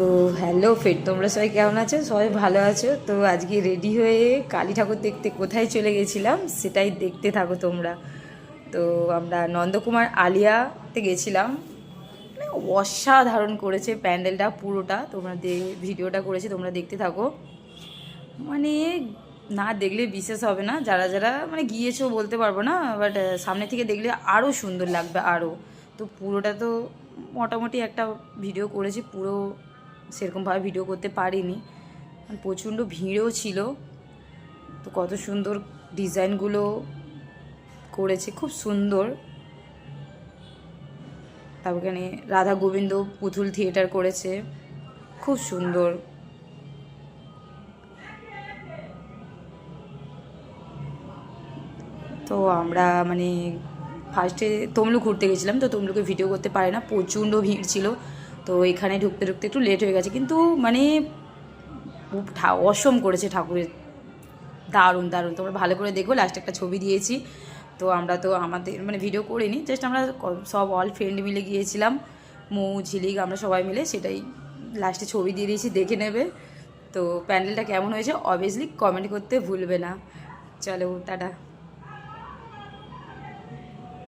তো হ্যালো ফের তোমরা সবাই কেমন আছো? সবাই ভালো আছো? তো আজকে রেডি হয়ে কালী ঠাকুর দেখতে কোথায় চলে গেছিলাম, সেটাই দেখতে থাকো তোমরা। তো আমরা নন্দকুমার আলিয়াতে গেছিলাম। মানে অসাধারণ করেছে প্যান্ডেলটা, পুরোটা। তোমরা ভিডিওটা করেছে, তোমরা দেখতে থাকো। মানে না দেখলে বিশেষ হবে না, যারা যারা মানে গিয়েছো বলতে পারব না বাট সামনে থেকে দেখলে আরও সুন্দর লাগবে আরও তো পুরোটা তো মোটামুটি একটা ভিডিও করেছি, পুরো সেরকমভাবে ভিডিও করতে পারিনি। প্রচণ্ড ভিড়ও ছিল। তো কত সুন্দর ডিজাইনগুলো করেছে, খুব সুন্দর। তারপর এখানে রাধা গোবিন্দ পুতুল থিয়েটার করেছে, খুব সুন্দর। তো আমরা মানে ফার্স্টে তমলু ঘুরতে গেছিলাম, তো তমলুকে ভিডিও করতে পারে না, প্রচণ্ড ভিড় ছিল। তো এখানে ঢুকতে ঢুকতে একটু লেট হয়ে গেছে। কিন্তু মানে অসম করেছে ঠাকুরের। দারুণ দারুণ। তোমরা ভালো করে দেখো লাস্টে একটা ছবি দিয়েছি। তো আমরা তো আমাদের মানে ভিডিও করিনি জাস্ট আমরা সব অল ফ্রেন্ড মিলে গিয়েছিলাম। মৌ, ঝিলিক, আমরা সবাই মিলে সেটাই লাস্টে ছবি দিয়ে দিয়েছি, দেখে নেবে। তো প্যান্ডেলটা কেমন হয়েছে অবভিয়াসলি কমেন্ট করতে ভুলবে না। চলো, টাটা।